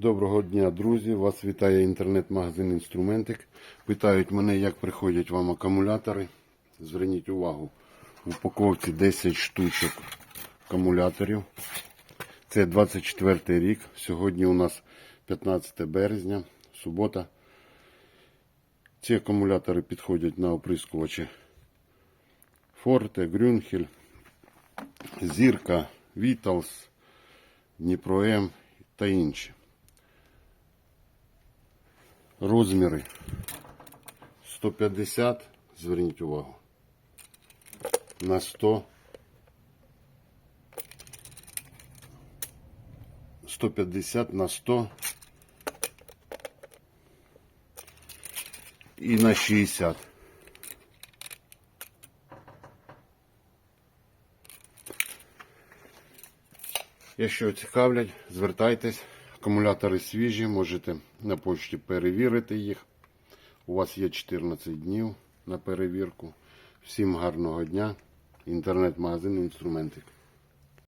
Доброго дня, друзі! Вас вітає інтернет-магазин Інструментик. Питають мене, як приходять вам акумулятори. Зверніть увагу, в упаковці 10 штучок акумуляторів. Це 24 рік. Сьогодні у нас 15 березня, субота. Ці акумулятори підходять на оприскувачі Форте, Грюнхель, Зірка, Віталс, Дніпром та інші. Розміри 150, зверніть увагу, на 100, 150 на 100 і на 60. Якщо цікавлять, звертайтесь. Акумулятори свіжі, можете на почті перевірити їх. У вас є 14 днів на перевірку. Всім гарного дня. Інтернет-магазин інструментик.